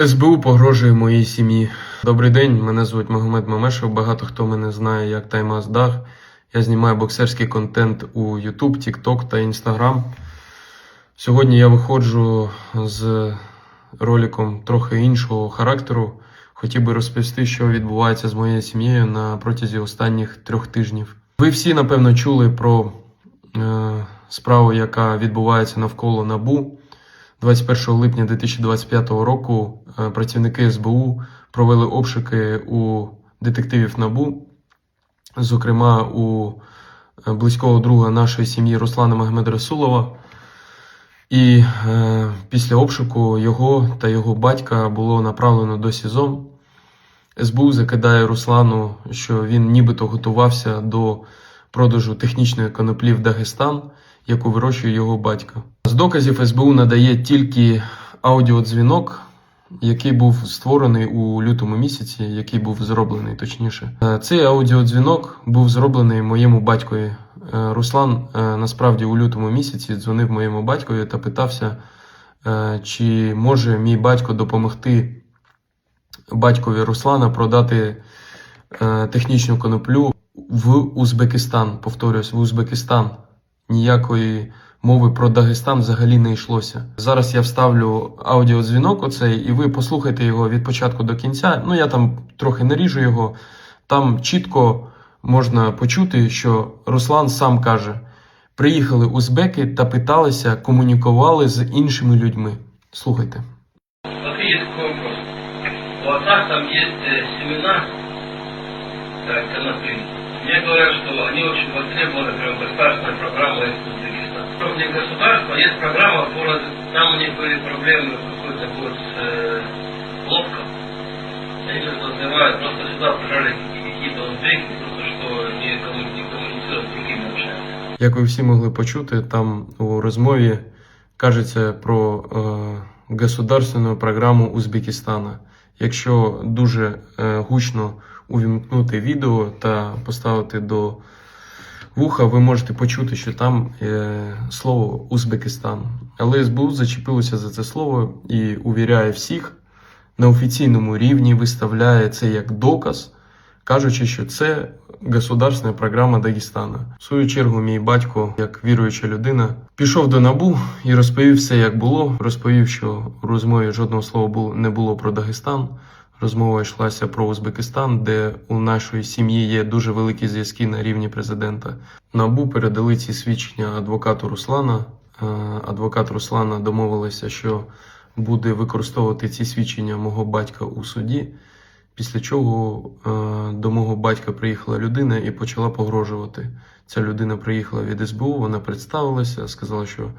СБУ погрожує моїй сім'ї. Добрий день, мене звуть Магомед Мамешев. Багато хто мене знає як Таймас Дах. Я знімаю боксерський контент у YouTube, TikTok та Instagram. Сьогодні я виходжу з роликом трохи іншого характеру. Хотів би розповісти, що відбувається з моєю сім'єю на протязі останніх трьох тижнів. Ви всі, напевно, чули про е, справу, яка відбувається навколо НАБУ. 21 липня 2025 року е, працівники СБУ провели обшуки у детективів НАБУ, зокрема у е, близького друга нашої сім'ї Руслана Магомед Расулова. І е, після обшуку його та його батька було направлено до СІЗО. СБУ закидає Руслану, що він нібито готувався до продажу технічної коноплі в Дагестан, яку вирощує його батько. З доказів СБУ надає тільки аудіодзвінок, який був створений у лютому місяці, який був зроблений точніше. Е, Цей аудіодзвінок був зроблений моєму батькові. Е, Руслан е, насправді у лютому місяці дзвонив моєму батькові та питався, чи може мій батько допомогти батькові Руслана продати технічну коноплю в Узбекистан. Повторюсь, в Узбекистан. Ніякої мови про Дагестан взагалі не йшлося. Зараз я вставлю аудіодзвінок оцей, і ви послухайте його від початку до кінця. Ну я там трохи наріжу його. Там чітко можна почути, що Руслан сам каже: приїхали узбеки та питалися, комунікували з іншими людьми. Слухайте. Смотри, есть такой вопрос. У отца там есть э, семена э, конопли. Мне говорят, что они очень востребованы, прям государственная программа из Узбекистана. На уровне государства есть программа, по раз- там у них были проблемы какой-то год с э, лодком. Они сейчас называют, просто сюда прижали какие-то узбеки, просто что не, комму- не коммуницируют с другими общаются. Як ви всі могли почути, там у розмові кажеться про е, государственну програму Узбекистана. Якщо дуже е, гучно увімкнути відео та поставити до вуха, ви можете почути, що там е, слово Узбекистан. Але СБУ зачепилося за це слово і увіряє всіх на офіційному рівні, виставляє це як доказ, кажучи, що це государственна програма Дагестана. В свою чергу, мій батько, як віруюча людина, пішов до набу і розповів все, як було. Розповів, що у розмові жодного слова було не було про Дагестан. Розмова йшлася про Узбекистан, де у нашої сім'ї є дуже великі зв'язки на рівні президента. Набу передали ці свідчення адвокату Руслана. Е, Адвокат Руслана домовилася, що буде використовувати ці свідчення мого батька у суді. Після чого е, до мого батька приїхала людина і почала погрожувати. Ця людина приїхала від СБУ, вона представилася, сказала, що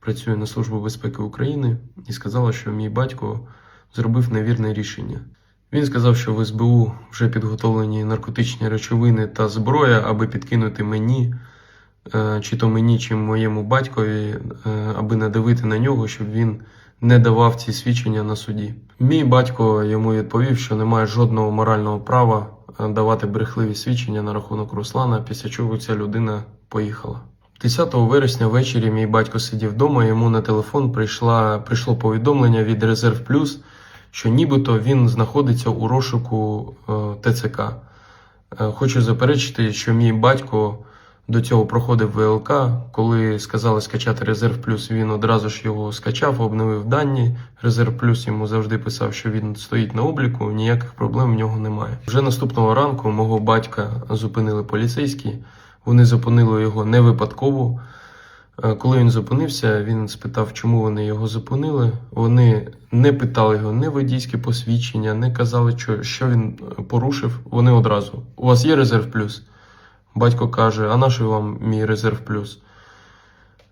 працює на Службу безпеки України, і сказала, що мій батько зробив невірне рішення. Він сказав, що в СБУ вже підготовлені наркотичні речовини та зброя, аби підкинути мені, е, чи то мені, чи моєму батькові, е, аби надавити на нього, щоб він не давав ці свідчення на суді. Мій батько йому відповів, що немає жодного морального права е, давати брехливі свідчення на рахунок Руслана, після чого ця людина поїхала. 10 вересня ввечері мій батько сидів вдома, йому на телефон прийшла, прийшло повідомлення від Резерв Плюс, що нібито він знаходиться у розшуку е, ТЦК. Е, Хочу заперечити, що мій батько до цього проходив ВЛК. Коли сказали скачати Резерв Плюс, він одразу ж його скачав, обновив дані. Резерв Плюс йому завжди писав, що він стоїть на обліку, ніяких проблем в нього немає. Вже наступного ранку мого батька зупинили поліцейські. Вони зупинили його не випадково. Е, Коли він зупинився, він спитав, чому вони його зупинили. Вони не питали його ні водійське посвідчення, не казали, що, він е, порушив. Вони одразу. У вас є резерв плюс? Батько каже: А на що вам мій резерв плюс?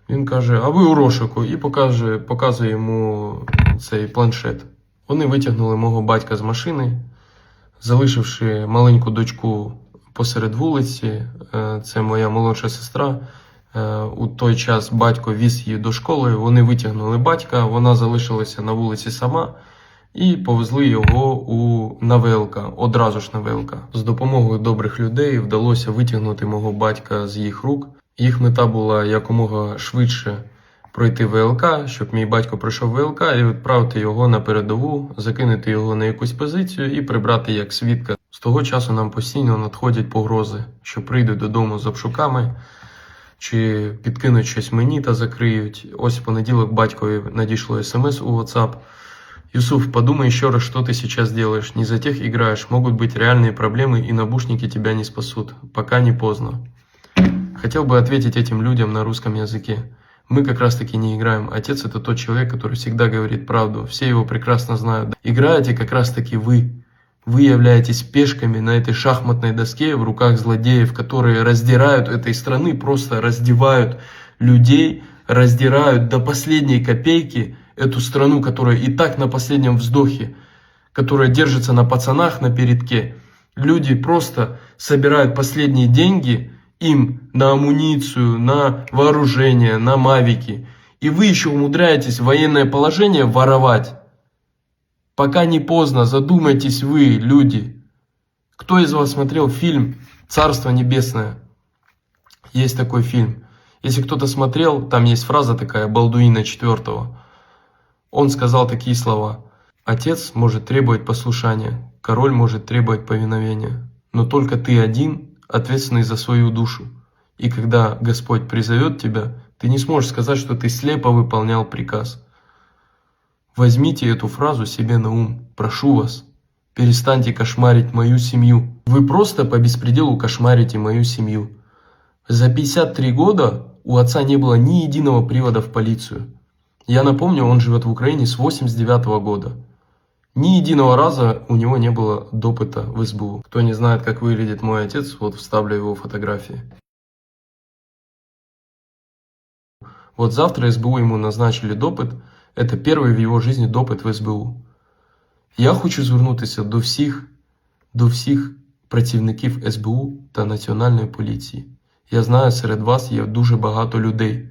Він каже: А ви у розшуку, і покаже, показує йому цей планшет. Вони витягнули мого батька з машини, залишивши маленьку дочку посеред вулиці. Е, Це моя молодша сестра. Е, У той час батько віз її до школи. Вони витягнули батька, вона залишилася на вулиці сама і повезли його у на ВЛК, одразу ж на ВЛК. З допомогою добрих людей вдалося витягнути мого батька з їх рук. Їх мета була якомога швидше пройти ВЛК, щоб мій батько пройшов ВЛК і відправити його на передову, закинути його на якусь позицію і прибрати як свідка. З того часу нам постійно надходять погрози, що прийдуть додому з обшуками, чи підкинуть щось мені та закриють. Ось в понеділок батькові надійшло смс у WhatsApp. Юсуф, подумай еще раз, что ты сейчас делаешь. Не за тех играешь. Могут быть реальные проблемы, и набушники тебя не спасут. Пока не поздно. Хотел бы ответить этим людям на русском языке. Мы как раз таки не играем. Отец это тот человек, который всегда говорит правду. Все его прекрасно знают. Играете как раз таки вы. Вы являетесь пешками на этой шахматной доске в руках злодеев, которые раздирают этой страны, просто раздевают людей, раздирают до последней копейки эту страну, которая и так на последнем вздохе, которая держится на пацанах на передке. Люди просто собирают последние деньги им на амуницию, на вооружение, на мавики. И вы еще умудряетесь военное положение воровать. Пока не поздно, задумайтесь вы, люди. Кто из вас смотрел фильм «Царство небесное»? Есть такой фильм. Если кто-то смотрел, там есть фраза такая Балдуина IV. Он сказал такие слова. Отец может требовать послушания, король может требовать повиновения, но только ты один ответственный за свою душу. И когда Господь призовет тебя, ты не сможешь сказать, что ты слепо выполнял приказ. Возьмите эту фразу себе на ум. Прошу вас, перестаньте кошмарить мою семью. Вы просто по беспределу кошмарите мою семью. За 53 года у отца не было ни единого привода в полицию. Я напомню, он живет в Украине с 89 года. Ни единого раза у него не было допыта в СБУ. Кто не знает, как выглядит мой отец, вот вставлю его фотографии. Вот завтра СБУ ему назначили допит. Это первый в его жизни допит в СБУ. Я хочу звернутися до всіх, до всіх працівників СБУ та Національної поліції. Я знаю, серед вас є дуже багато людей,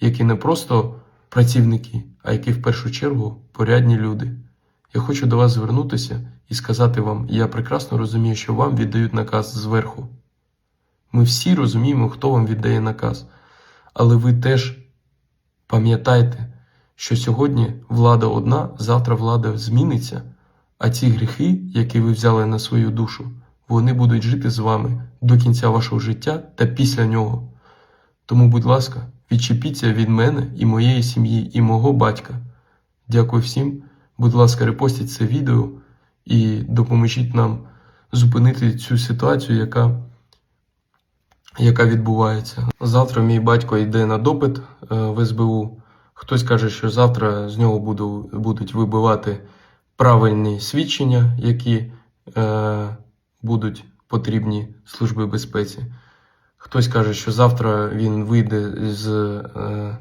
які не просто працівники, а які в першу чергу порядні люди. Я хочу до вас звернутися і сказати вам, я прекрасно розумію, що вам віддають наказ зверху. Ми всі розуміємо, хто вам віддає наказ. Але ви теж пам'ятайте, що сьогодні влада одна, завтра влада зміниться, а ці гріхи, які ви взяли на свою душу, вони будуть жити з вами до кінця вашого життя та після нього. Тому, будь ласка, відчепіться від мене і моєї сім'ї, і мого батька. Дякую всім. Будь ласка, репостіть це відео і допоможіть нам зупинити цю ситуацію, яка, яка відбувається. Завтра мій батько йде на допит е, в СБУ. Хтось каже, що завтра з нього буду, будуть вибивати правильні свідчення, які е, будуть потрібні Службі безпеці. Хтось каже, що завтра він вийде з е,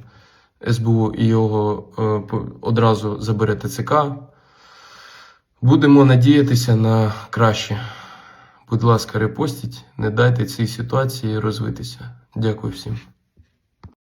СБУ і його е, одразу забере ТЦК. Будемо надіятися на краще. Будь ласка, репостіть, не дайте цій ситуації розвитися. Дякую всім.